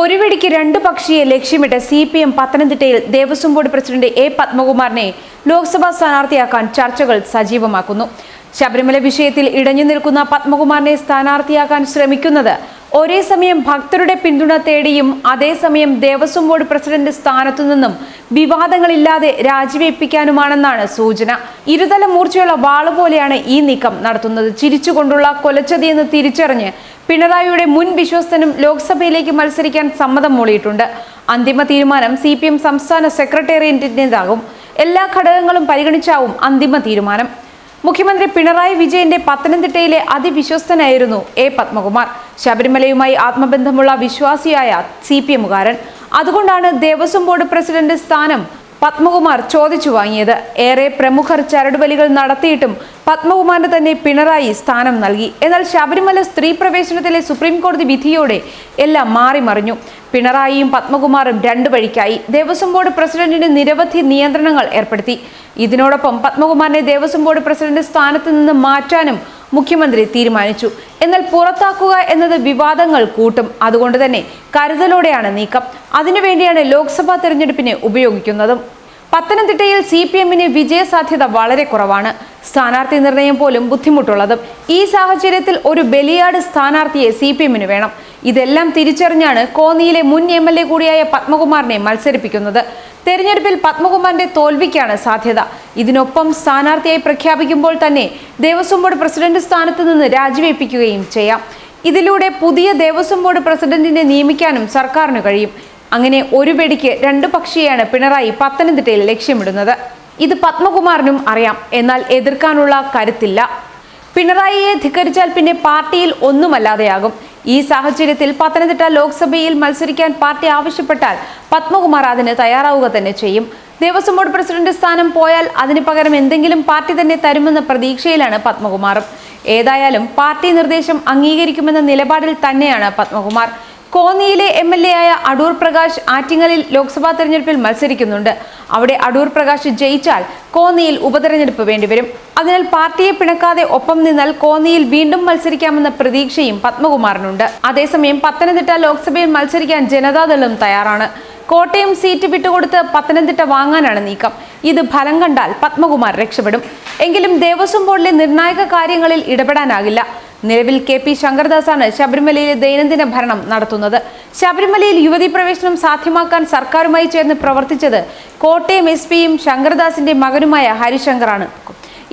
ഒരു വെടിക്ക് രണ്ട് പക്ഷിയെ ലക്ഷ്യമിട്ട് സി പി എം പത്തനംതിട്ടയിൽ ദേവസ്വം ബോർഡ് പ്രസിഡന്റ് എ പത്മകുമാറിനെ ലോക്സഭാ സ്ഥാനാർത്ഥിയാക്കാൻ ചർച്ചകൾ സജീവമാക്കുന്നു. ശബരിമല വിഷയത്തിൽ ഇടഞ്ഞു നിൽക്കുന്ന പത്മകുമാറിനെ സ്ഥാനാർത്ഥിയാക്കാൻ ശ്രമിക്കുന്നത് ഒരേ സമയം ഭക്തരുടെ പിന്തുണ തേടിയും അതേസമയം ദേവസ്വം ബോർഡ് പ്രസിഡന്റ് സ്ഥാനത്തു നിന്നും വിവാദങ്ങളില്ലാതെ രാജിവെപ്പിക്കാനുമാണെന്നാണ് സൂചന. ഇരുതല മൂർച്ചയുള്ള വാൾ പോലെയാണ് ഈ നീക്കം നടത്തുന്നത്. ചിരിച്ചുകൊണ്ടുള്ള കൊലച്ചതിയെന്ന് തിരിച്ചറിഞ്ഞ് പിണറായിയുടെ മുൻ വിശ്വസ്തനും ലോക്സഭയിലേക്ക് മത്സരിക്കാൻ സമ്മതം മൂളിയിട്ടുണ്ട്. അന്തിമ തീരുമാനം സി പി എം സംസ്ഥാന സെക്രട്ടേറിയറ്റിന്റെതാകും എല്ലാ ഘടകങ്ങളും പരിഗണിച്ചാവും അന്തിമ തീരുമാനം. മുഖ്യമന്ത്രി പിണറായി വിജയന്റെ പത്തനംതിട്ടയിലെ അതിവിശ്വസ്തനായിരുന്നു എ പത്മകുമാർ. ശബരിമലയുമായി ആത്മബന്ധമുള്ള വിശ്വാസിയായ സി പി എമ്മുകാരൻ. അതുകൊണ്ടാണ് ദേവസ്വം ബോർഡ് പ്രസിഡന്റ് സ്ഥാനം പത്മകുമാർ ചോദിച്ചു വാങ്ങിയത്. ഏറെ പ്രമുഖർ ചരടുവലികൾ നടത്തിയിട്ടും പത്മകുമാറിന് തന്നെ പിണറായി സ്ഥാനം നൽകി. എന്നാൽ ശബരിമല സ്ത്രീ പ്രവേശനത്തിലെ സുപ്രീം കോടതി വിധിയോടെ എല്ലാം മാറിമറിഞ്ഞു പിണറായിയും പത്മകുമാറും രണ്ടു വഴിക്കായി ദേവസ്വം ബോർഡ് പ്രസിഡന്റിന് നിരവധി നിയന്ത്രണങ്ങൾ ഏർപ്പെടുത്തി. ഇതിനോടൊപ്പം പത്മകുമാറിനെ ദേവസ്വം ബോർഡ് പ്രസിഡന്റ് സ്ഥാനത്ത് നിന്ന് മാറ്റാനും മുഖ്യമന്ത്രി തീരുമാനിച്ചു. എന്നാൽ പുറത്താക്കുക എന്നത് വിവാദങ്ങൾ കൂട്ടും. അതുകൊണ്ട് തന്നെ കരുതലോടെയാണ് നീക്കം. അതിനുവേണ്ടിയാണ് ലോക്സഭാ തെരഞ്ഞെടുപ്പിന് ഉപയോഗിക്കുന്നതും. പത്തനംതിട്ടയിൽ സി പി എമ്മിന് വിജയസാധ്യത വളരെ കുറവാണ്. സ്ഥാനാർത്ഥി നിർണയം പോലും ബുദ്ധിമുട്ടുള്ളതും. ഈ സാഹചര്യത്തിൽ ഒരു ബലിയാട് സ്ഥാനാർത്ഥിയെ സി പി എമ്മിന് വേണം. ഇതെല്ലാം തിരിച്ചറിഞ്ഞാണ് കോന്നിയിലെ മുൻ എം എൽ എ കൂടിയായ പത്മകുമാറിനെ മത്സരിപ്പിക്കുന്നത്. തെരഞ്ഞെടുപ്പിൽ പത്മകുമാറിന്റെ തോൽവിക്കാണ് സാധ്യത. ഇതിനൊപ്പം സ്ഥാനാർത്ഥിയായി പ്രഖ്യാപിക്കുമ്പോൾ തന്നെ ദേവസ്വം ബോർഡ് പ്രസിഡന്റ് സ്ഥാനത്ത് നിന്ന് രാജിവെപ്പിക്കുകയും ചെയ്യാം. ഇതിലൂടെ പുതിയ ദേവസ്വം ബോർഡ് പ്രസിഡന്റിനെ നിയമിക്കാനും സർക്കാരിന് കഴിയും. അങ്ങനെ ഒരു വെടിക്ക് രണ്ട് പക്ഷിയാണ് പിണറായി പത്തനംതിട്ടയിൽ ലക്ഷ്യമിടുന്നത്. ഇത് പത്മകുമാറിനും അറിയാം. എന്നാൽ എതിർക്കാനുള്ള കരുത്തില്ല. പിണറായിയെ ധിക്കരിച്ചാൽ പിന്നെ പാർട്ടിയിൽ ഒന്നുമല്ലാതെയാകും. ഈ സാഹചര്യത്തിൽ പത്തനംതിട്ട ലോക്സഭയിൽ മത്സരിക്കാൻ പാർട്ടി ആവശ്യപ്പെട്ടാൽ പത്മകുമാർ അതിന് തയ്യാറാവുക തന്നെ ചെയ്യും. ദേവസ്വം ബോർഡ് പ്രസിഡന്റ് സ്ഥാനം പോയാൽ അതിന് പകരം എന്തെങ്കിലും പാർട്ടി തന്നെ തരുമെന്ന പ്രതീക്ഷയിലാണ് പത്മകുമാർ ഏതായാലും പാർട്ടി നിർദ്ദേശം അംഗീകരിക്കുമെന്ന നിലപാടിൽ തന്നെയാണ് പത്മകുമാർ. കോന്നിയിലെ എം എൽ എ ആയ അടൂർ പ്രകാശ് ആറ്റിങ്ങലിൽ ലോക്സഭാ തെരഞ്ഞെടുപ്പിൽ മത്സരിക്കുന്നുണ്ട്. അവിടെ അടൂർ പ്രകാശ് ജയിച്ചാൽ കോന്നിയിൽ ഉപതെരഞ്ഞെടുപ്പ് വേണ്ടിവരും. അതിനാൽ പാർട്ടിയെ പിണക്കാതെ ഒപ്പം നിന്നാൽ കോന്നിയിൽ വീണ്ടും മത്സരിക്കാമെന്ന പ്രതീക്ഷയും പത്മകുമാറിനുണ്ട്. അതേസമയം പത്തനംതിട്ട ലോക്സഭയിൽ മത്സരിക്കാൻ ജനതാദളും തയ്യാറാണ്. കോട്ടയം സീറ്റ് വിട്ടുകൊടുത്ത് പത്തനംതിട്ട വാങ്ങാനാണ് നീക്കം. ഇത് ഫലം കണ്ടാൽ പത്മകുമാർ രക്ഷപ്പെടും. എങ്കിലും ദേവസ്വം ബോർഡിലെ നിർണായക കാര്യങ്ങളിൽ ഇടപെടാനാകില്ല. നിലവിൽ കെ പി ശങ്കർദാസാണ് ശബരിമലയിലെ ദൈനംദിന ഭരണം നടത്തുന്നത്. ശബരിമലയിൽ യുവതി പ്രവേശനം സാധ്യമാക്കാൻ സർക്കാരുമായി ചേർന്ന് പ്രവർത്തിച്ചത് കോട്ടയം എസ് പിയും ശങ്കർദാസിന്റെ മകനുമായ ഹരിശങ്കറാണ്.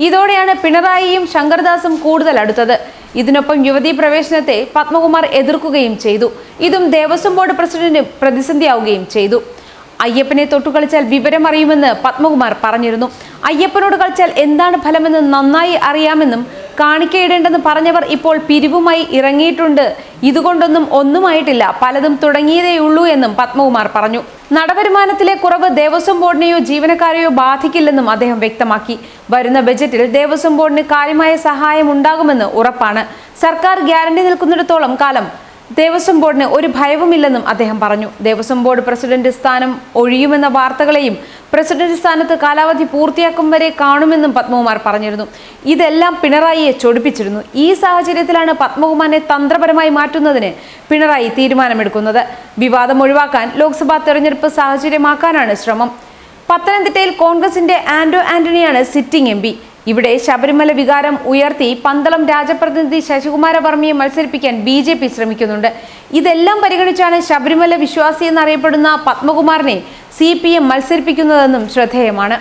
ഇതോടെയാണ് പിണറായിയും ശങ്കർദാസും കൂടുതൽ അടുത്തത്. ഇതിനൊപ്പം യുവതീ പ്രവേശനത്തെ പത്മകുമാർ എതിർക്കുകയും ചെയ്തു. ഇതും ദേവസ്വം ബോർഡ് പ്രസിഡന്റ് പ്രതിസന്ധിയാവുകയും ചെയ്തു. അയ്യപ്പനെ തൊട്ടു കളിച്ചാൽ വിവരം അറിയുമെന്ന് പത്മകുമാർ പറഞ്ഞിരുന്നു. അയ്യപ്പനോട് കളിച്ചാൽ എന്താണ് ഫലമെന്ന് നന്നായി അറിയാമെന്നും കാണിക്കയിടേണ്ടെന്ന് പറഞ്ഞവർ ഇപ്പോൾ പിരിവുമായി ഇറങ്ങിയിട്ടുണ്ട്. ഇതുകൊണ്ടൊന്നും ഒന്നുമായിട്ടില്ല. പലതും തുടങ്ങിയതേയുള്ളൂ എന്നും പത്മകുമാർ പറഞ്ഞു. നടവരുമാനത്തിലെ കുറവ് ദേവസ്വം ബോർഡിനെയോ ജീവനക്കാരെയോ ബാധിക്കില്ലെന്നും അദ്ദേഹം വ്യക്തമാക്കി. വരുന്ന ബജറ്റിൽ ദേവസ്വം ബോർഡിന് കാര്യമായ സഹായം ഉണ്ടാകുമെന്ന് ഉറപ്പാണ്. സർക്കാർ ഗ്യാരണ്ടി നിൽക്കുന്നിടത്തോളം കാലം ദേവസ്വം ബോർഡിന് ഒരു ഭയവുമില്ലെന്നും അദ്ദേഹം പറഞ്ഞു. ദേവസ്വം ബോർഡ് പ്രസിഡന്റ് സ്ഥാനം ഒഴിയുമെന്ന വാർത്തകളെയും പ്രസിഡന്റ് സ്ഥാനത്ത് കാലാവധി പൂർത്തിയാക്കും വരെ കാണുമെന്നും പത്മകുമാർ പറഞ്ഞിരുന്നു. ഇതെല്ലാം പിണറായിയെ ചൊടിപ്പിച്ചിരുന്നു. ഈ സാഹചര്യത്തിലാണ് പത്മകുമാറിനെ തന്ത്രപരമായി മാറ്റുന്നതിന് പിണറായി തീരുമാനമെടുക്കുന്നത്. വിവാദം ഒഴിവാക്കാൻ ലോക്സഭാ തെരഞ്ഞെടുപ്പ് സാഹചര്യമാക്കാനാണ് ശ്രമം. പത്തനംതിട്ടയിൽ കോൺഗ്രസിന്റെ ആന്റോ ആന്റണിയാണ് സിറ്റിംഗ് എം ഇവിടെ ശബരിമല വികാരം ഉയർത്തി പന്തളം രാജപ്രതിനിധി ശശികുമാര വർമ്മയെ മത്സരിപ്പിക്കാൻ ബി ജെ പി ശ്രമിക്കുന്നുണ്ട്. ഇതെല്ലാം പരിഗണിച്ചാണ് ശബരിമല വിശ്വാസി എന്നറിയപ്പെടുന്ന പത്മകുമാറിനെ സി പി എം മത്സരിപ്പിക്കുന്നതെന്നും ശ്രദ്ധേയമാണ്.